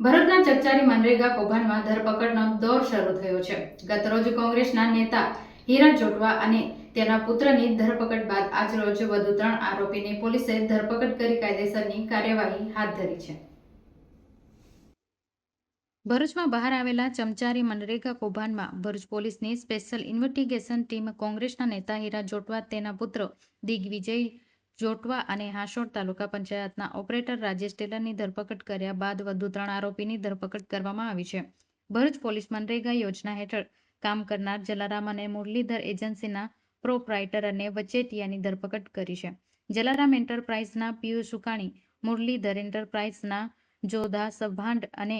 ભરૂચના ચકચારી મનરેગા કૌભાંડમાં ધરપકડનો દોર શરૂ થયો છે. ગતરોજ કોંગ્રેસના નેતા હીરા જોટવા અને તેના પુત્રની ધરપકડ બાદ આજરોજ વધુ ત્રણ આરોપીને પોલીસે ધરપકડ કરી કાયદેસરની કાર્યવાહી હાથ ધરી છે. ભરૂચમાં બહાર આવેલા ચમચારી મનરેગા કૌભાંડમાં ભરૂચ પોલીસની સ્પેશિયલ ઇન્વેસ્ટિગેશન ટીમ કોંગ્રેસના નેતા હીરા જોટવા તેના પુત્ર દિગ્વિજય જોટવા અને હાંસોડ તાલુકા પંચાયતના ઓપરેટર રાજેશ ટેલરની ધરપકડ કર્યા બાદ વધુ ત્રણ આરોપીની ધરપકડ કરવામાં આવી છે. ભરૂચ પોલીસ મનરેગા યોજના હેઠળ કામ કરનાર જલારામ અને મુરલીધર એજન્સીના પ્રોપરાઇટર અને વચેટિયાની ધરપકડ કરી છે. જલારામ એન્ટરપ્રાઇઝના પિયુષ સુકાણી, મુરલીધર એન્ટરપ્રાઇઝના જોધા સભાંડ અને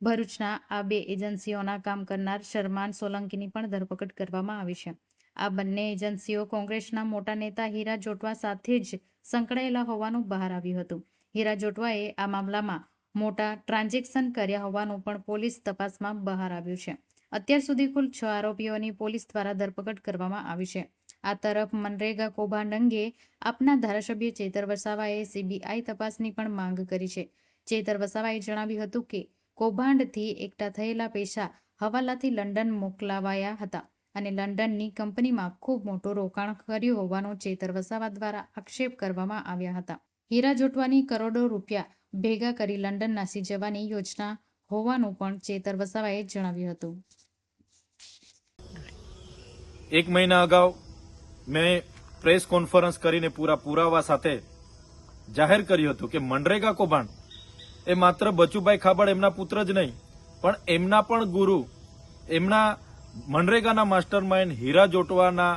ભરૂચના આ બે એજન્સીઓના કામ કરનાર શર્માન સોલંકીની પણ ધરપકડ કરવામાં આવી છે. આ બંને એજન્સીઓ કોંગ્રેસના મોટા નેતા હીરા જોટવા સાથે જ સંકળાયેલા હોવાનું બહાર આવ્યું હતું. હીરા જોટવાએ આ મામલામાં મોટા ટ્રાન્ઝેક્શન કર્યા હોવાનું પણ પોલીસ તપાસમાં બહાર આવ્યું છે. અત્યાર સુધી કુલ છ આરોપીઓની પોલીસ દ્વારા ધરપકડ કરવામાં આવી છે. આ તરફ મનરેગા કૌભાંડ અંગે આપના ધારાસભ્ય ચેતર વસાવાએ સીબીઆઈ તપાસની પણ માંગ કરી છે. ચેતર વસાવાએ જણાવ્યું હતું કે, કૌભાંડથી એકઠા થયેલા પૈસા હવાલાથી લંડન મોકલાવાયા હતા. અને લંડનની કંપનીમાં ખૂબ મોટું રોકાણ કર્યું હોવાનો ચેતર વસાવા દ્વારા આક્ષેપ કરવામાં આવ્યા હતા. હીરા જોટવાની કરોડો રૂપિયા ભેગા કરી લંડન નાસી જવાની યોજના હોવાનું પણ ચેતર વસાવાએ જણાવ્યું હતું. એક મહિના અગાઉ મેં પ્રેસ કોન્ફરન્સ કરીને પૂરા પુરાવા સાથે જાહેર કર્યું હતું કે મનરેગા કૌભાંડ એ માત્ર બચુભાઈ ખાબડ એમના પુત્ર જ નહીં, પણ એમના પણ ગુરુ, એમના મનરેગાના માસ્ટર માઇન્ડ હીરા જોટવાના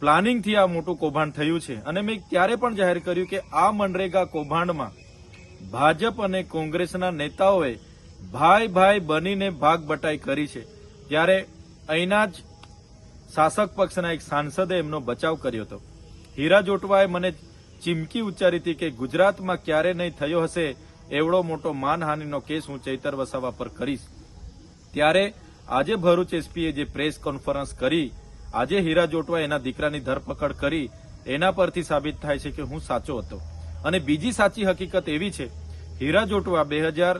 પ્લાનિંગથી આ મોટું કૌભાંડ થયું છે. અને મેં ત્યારે પણ જાહેર કર્યું કે આ મનરેગા કૌભાંડમાં ભાજપ અને કોંગ્રેસના નેતાઓએ ભાઈ ભાઈ બનીને ભાગ બટાઈ કરી છે. ત્યારે અહીંના જ શાસક પક્ષના એક સાંસદે એમનો બચાવ કર્યો હતો. હીરા જોટવાએ મને ચીમકી ઉચ્ચારી હતી કે ગુજરાતમાં ક્યારે નહીં થયો હશે, એવડો મોટો માનહાનિનો કેસ હું ચૈતર વસાવા પર કરીશ. ત્યારે આજે ભરૂચ એસપીએ જે પ્રેસ કોન્ફરન્સ કરી, આજે હીરા જોટવા એના દીકરાની ધરપકડ કરી, એના પરથી સાબિત થાય છે કે હું સાચો હતો. અને બીજી સાચી હકીકત એવી છે, હીરા જોટવા બે હજાર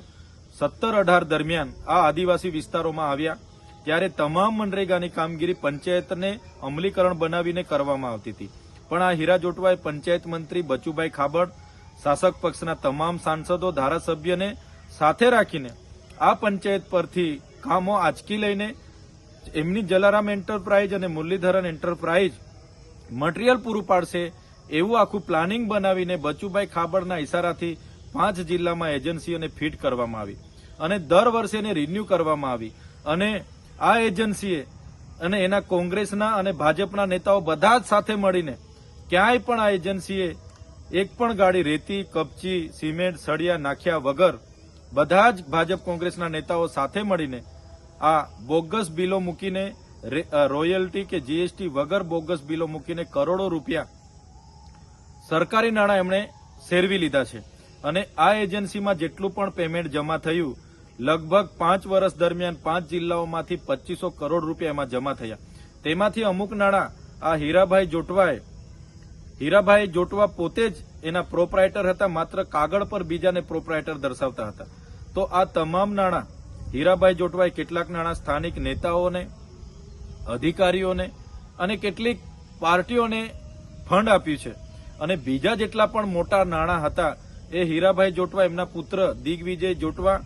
સત્તર અઢાર દરમિયાન આ આદિવાસી વિસ્તારોમાં આવ્યા, ત્યારે તમામ મનરેગાની કામગીરી પંચાયતને અમલીકરણ બનાવીને કરવામાં આવતી હતી. પણ આ હીરા જોટવાએ પંચાયત મંત્રી બચુભાઈ ખાબડ, શાસક પક્ષના તમામ સાંસદો, ધારાસભ્યને સાથે રાખીને આ પંચાયત પરથી કામો આંચકી લઈને એમની જલારામ એન્ટરપ્રાઇઝ અને મુરલીધરન એન્ટરપ્રાઇઝ મટીરીયલ પૂરું પાડશે એવું આખું પ્લાનિંગ બનાવીને બચુભાઈ ખાબડના ઇશારાથી પાંચ જિલ્લામાં એજન્સીઓને ફીટ કરવામાં આવી. અને દર વર્ષે એને રિન્યુ કરવામાં આવી. અને આ એજન્સીએ અને એના કોંગ્રેસના અને ભાજપના નેતાઓ બધા જ સાથે મળીને ક્યાંય પણ આ એજન્સીએ એક પણ ગાડી રેતી, કપચી, સિમેન્ટ, સળિયા નાખ્યા વગર બધા જ ભાજપ કોંગ્રેસના નેતાઓ સાથે મળીને આ બોગસ બિલો મૂકીને રોયલ્ટી કે જીએસટી વગર બોગસ બિલો મૂકીને કરોડો રૂપિયા સરકારી નાણાં એમણે શેરવી લીધા છે. અને આ એજન્સીમાં જેટલું પણ પેમેન્ટ જમા થયું, લગભગ પાંચ વર્ષ દરમિયાન પાંચ જિલ્લાઓમાંથી પચીસો કરોડ રૂપિયા એમાં જમા થયા. તેમાંથી અમુક નાણાં આ હીરાભાઈ જોટવાએ, હીરાભાઈ જોટવા પોતે જ એના પ્રોપરાઇટર હતા, માત્ર કાગળ પર બીજાને પ્રોપરાઇટર દર્શાવતા હતા. તો આ તમામ નાણાં હીરાભાઈ જોટવાએ કેટલાક નાણાં સ્થાનિક નેતાઓને, અધિકારીઓને અને કેટલીક પાર્ટીઓને ફંડ આપ્યું છે. અને બીજા જેટલા પણ મોટા નાણાં હતા, એ હીરાભાઈ જોટવા, એમના પુત્ર દિગ્વિજય જોટવા,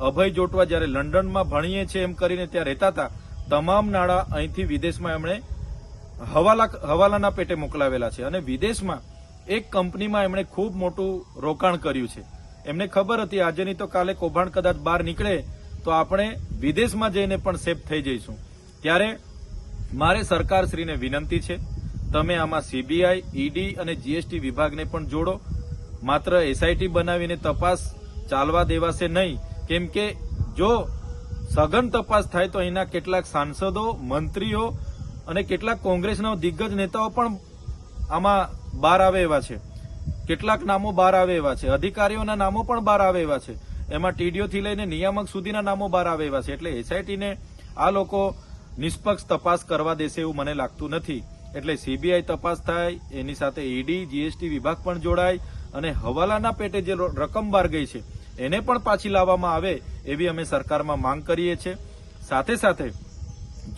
અભય જોટવા જ્યારે લંડનમાં ભણીએ છીએ એમ કરીને ત્યાં રહેતા હતા, તમામ નાણાં અહીંથી વિદેશમાં એમણે હવાલા, હવાલાના પેટે મોકલાવેલા છે. અને વિદેશમાં એક કંપનીમાં એમણે ખૂબ મોટું રોકાણ કર્યું છે. એમને ખબર હતી આજે નહીં તો કાલે કૌભાંડ કદાચ બહાર નીકળે તો આપણે વિદેશમાં જઈને પણ સેફ થઈ જઈશું. ત્યારે મારે સરકારશ્રીને વિનંતી છે, તમે આમાં સીબીઆઈ ઈડી અને જીએસટી વિભાગને પણ જોડો. માત્ર એસઆઈટી બનાવીને તપાસ ચાલવા દેવાશે નહીં. કેમ કે જો સઘન તપાસ થાય તો અહીંના કેટલાક સાંસદો, મંત્રીઓ અને કેટલાક કોંગ્રેસના દિગ્ગજ નેતાઓ પણ આમાં બહાર આવે એવા છે. કેટલાક નામો બહાર આવે એવા છે. અધિકારીઓના નામો પણ બહાર આવે એવા છે. એમાં ટીડીઓથી લઈને નિયામક સુધીના નામો બહાર આવે એવા છે. એટલે એસઆઈટીને આ લોકો નિષ્પક્ષ તપાસ કરવા દેશે એવું મને લાગતું નથી. એટલે સીબીઆઈ તપાસ થાય, એની સાથે ઈડી, જીએસટી વિભાગ પણ જોડાય અને હવાલાના પેટે જે રકમ બહાર ગઈ છે, એને પણ પાછી લાવવામાં આવે એવી અમે સરકારમાં માંગ કરીએ છીએ. સાથે સાથે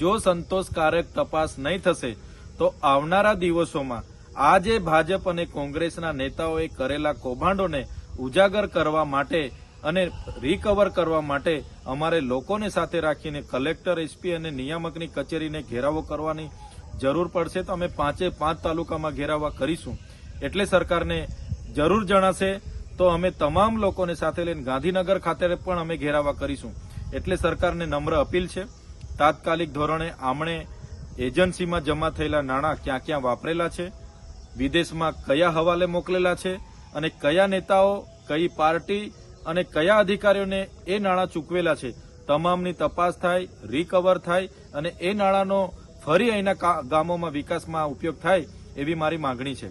જો સંતોષકારક તપાસ નહીં થશે, તો આવનારા દિવસોમાં આજે ભાજપ અને કોંગ્રેસના નેતાઓએ કરેલા કૌભાંડોને ઉજાગર કરવા માટે અને રિકવર કરવા માટે અમારે લોકોને સાથે રાખીને કલેક્ટર એસપી અને નિયામકની કચેરીને ઘેરાવો કરવાની જરૂર પડશે. તો અમે પાંચે પાંચ તાલુકામાં ઘેરાવા કરીશું. એટલે સરકારને જરૂર જણાશે તો અમે તમામ લોકોને સાથે લઈને ગાંધીનગર ખાતે પણ અમે ઘેરાવા કરીશું. એટલે સરકારને નમ્ર અપીલ છે. તાત્કાલિક ધોરણે આમણે એજન્સીમાં જમા થયેલા નાણાં ક્યાં ક્યાં વાપરેલા છે, વિદેશમાં કયા હવાલે મોકલેલા છે અને કયા નેતાઓ, કઈ પાર્ટી અને કયા અધિકારીઓને એ નાણાં ચૂકવેલા છે, તમામની તપાસ થાય રિકવર થાય અને એ નાણાંનો ફરી અહીંના ગામોમાં વિકાસમાં ઉપયોગ થાય એવી મારી માગણી છે.